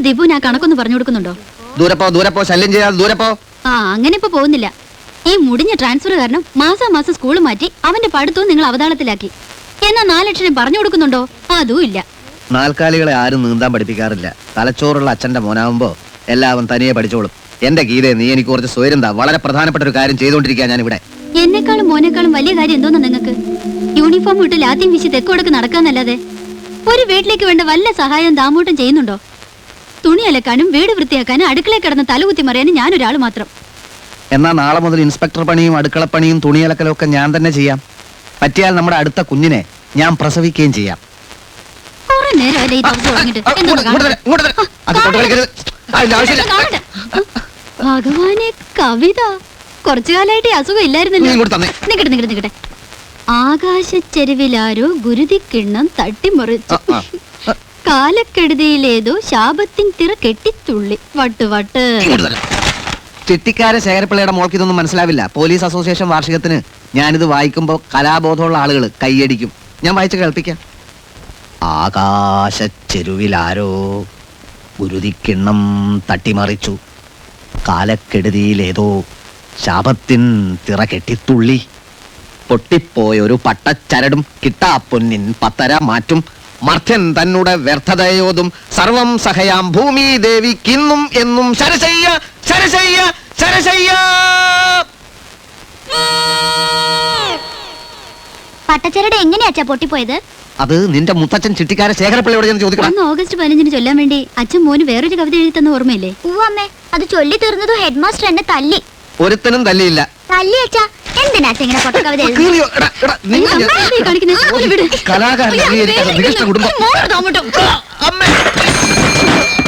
നിങ്ങൾ ദിബുവിന് ആ കണക്കൊന്ന് പറഞ്ഞു കൊടുക്കുന്നുണ്ടോ? ദൂരപ്പോ ദൂരപ്പോ ശല്യം ചെയ്യാതെ ദൂരെ ആ അങ്ങനെ ഇപ്പൊ പോകുന്നില്ല. ഈ മുടിഞ്ഞ ട്രാൻസ്ഫർ കാരണം മാസം മാസം സ്കൂൾ മാറ്റി അവന്റെ പഠിത്തവും നിങ്ങൾ അവതാളത്തിലാക്കി. എന്നാ നാലക്ഷരം പറഞ്ഞു കൊടുക്കുന്നുണ്ടോ? അതും ഇല്ല. നാൽക്കാലികളെ ആരും നീന്താൻ പഠിപ്പിക്കാറില്ല. തലച്ചോറുള്ള അച്ഛന്റെ മോനാവുമ്പോ എല്ലാവരും തനിയെ പഠിച്ചോളും. എന്റെ ഗീതയെ നീ എനിക്ക് കുറച്ച് സ്വയം വളരെ പ്രധാനപ്പെട്ട ഒരു കാര്യം ചെയ്തുകൊണ്ടിരിക്കുക ഞാൻ ഇവിടെ എന്നെക്കാളും മോനേക്കാളും വലിയ കാര്യം എന്തോന്നാ നിങ്ങൾക്ക്? യൂണിഫോം ഇട്ട് ലാത്തിയും വീശി തെക്കോടക്ക് നടക്കാന്നല്ലാതെ ഒരു വീട്ടിലേക്ക് വേണ്ട വല്ല സഹായം ദാമൂട്ടം ചെയ്യുന്നുണ്ടോ? തുണി അലക്കാനും വീട് വൃത്തിയാക്കാനും അടുക്കളയിൽ കിടന്ന് തലകുത്തി മറിയാനും ഞാനൊരാൾ മാത്രം എന്നാ നാളെ മുതൽ ഇൻസ്പെക്ടർ പണിയും അടുക്കള പണിയും തുണി അലക്കലും ഒക്കെ ഞാൻ തന്നെ ചെയ്യാം പറ്റിയാൽ നമ്മുടെ അടുത്ത കുഞ്ഞിനെ ഞാൻ പ്രസവിക്കുകയും ചെയ്യാം കുറെ നേരമല്ലേ ഈ തറസ് തുടങ്ങിയിട്ട് ആ, എന്തോന്ന് ഇങ്ങോട്ട് ഇങ്ങോട്ട് തരാം. അത് കൊണ്ട് കളിക്കരുത്. അതിന്റെ ആവശ്യമില്ല. കാണണ്ട. ഭഗവാനെ കവിത കുറച്ചു കാലായിട്ട് ഈ അസുഖം നീ ഇല്ലായിരുന്നല്ലോ ഇങ്ങോട്ട് തന്നെ നിക്കട്ടെ നിക്കട്ടെ നിക്കട്ടെ ആകാശച്ചെരുവിലാരോ ഗുരുതിക്കിണ്ണം തട്ടിമറിച്ചു ആ, ആ. കാലക്കെടുതിയിലേതോ ശാപത്തിൻ തിറ കെട്ടിത്തുള്ളി. വട്ട് വട്ട്. ചെട്ടിക്കാരെ ശേഖരപ്പിള്ളയുടെ മോൾക്ക് ഇതൊന്നും മനസ്സിലാവില്ല. പോലീസ് അസോസിയേഷൻ വാർഷികത്തിന് ഞാനിത് വായിക്കുമ്പോൾ കലാബോധമുള്ള ആളുകൾ കൈയടിക്കും. ഞാൻ വായിച്ച് കേൾപ്പിക്കാം. ആകാശച്ചെരുവിലാരോ ഗുരുതിക്കിണ്ണം തട്ടിമറിച്ചു. കാലക്കെടുതിയിലേതോ ശാപത്തിൻ തിറ കെട്ടിത്തുള്ളി. പൊട്ടിപ്പോയൊരു പട്ടച്ചരടും കിട്ടാപ്പൊന്നിൻ പത്തര മാറ്റും. മർത്യൻ തന്നുടെ വ്യർത്ഥതയോതും സർവം സഹയാം ഭൂമി ദേവി കിന്നും എന്നും ശരശയ്യ ശരശയ്യ ശരശയ്യ! പട്ടച്ചരട് എങ്ങനെയാച്ചാ പൊട്ടിപ്പോയത്? അത് നിന്റെ മുത്തച്ഛൻ ചിട്ടിക്കാരെ ശേഖരപ്പിള്ളയോട് ഞാൻ ചോദിക്കണം അന്ന് ഓഗസ്റ്റ് പതിനഞ്ചിന് ചൊല്ലാൻ വേണ്ടി അച്ഛൻ മോന് വേറൊരു കവിത എഴുതി തന്ന ഓർമ്മയില്ലേ? അമ്മേ അത് ചൊല്ലി തീർന്നതും ഹെഡ് മാസ്റ്റർ എന്നെ തല്ലി. ഒരുത്തനും തല്ലിയില്ല. തല്ലി അച്ഛാ എന്തിനാ ഇങ്ങനെ പൊട്ട കവിത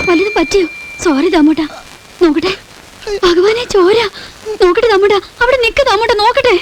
വലുത് പറ്റിയോ? സോറി താമോട്ട നോക്കട്ടെ. ഭഗവാനെ ചോര. നോക്കട്ടെ താമോട്ട അവിടെ നിക്ക് താമോട്ട നോക്കട്ടെ.